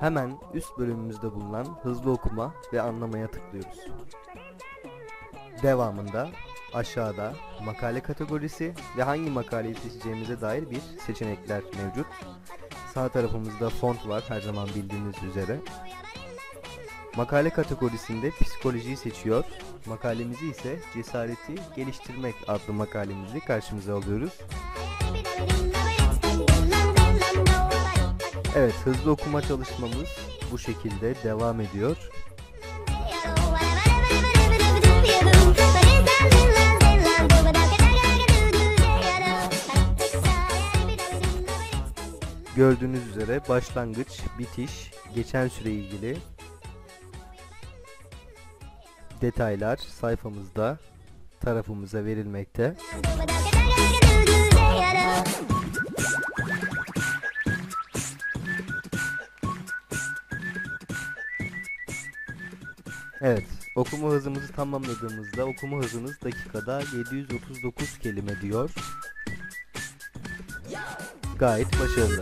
Hemen üst bölümümüzde bulunan hızlı okuma ve anlamaya tıklıyoruz. Devamında aşağıda makale kategorisi ve hangi makaleyi seçeceğimize dair bir seçenekler mevcut. Sağ tarafımızda font var her zaman bildiğiniz üzere. Makale kategorisinde psikolojiyi seçiyor. Makalemizi ise cesareti geliştirmek adlı makalemizi karşımıza alıyoruz. Evet hızlı okuma çalışmamız bu şekilde devam ediyor. Gördüğünüz üzere başlangıç, bitiş, geçen süre ilgili detaylar sayfamızda tarafımıza verilmekte. Evet, okuma hızımızı tamamladığımızda okuma hızınız dakikada 739 kelime diyor. Gayet başarılı.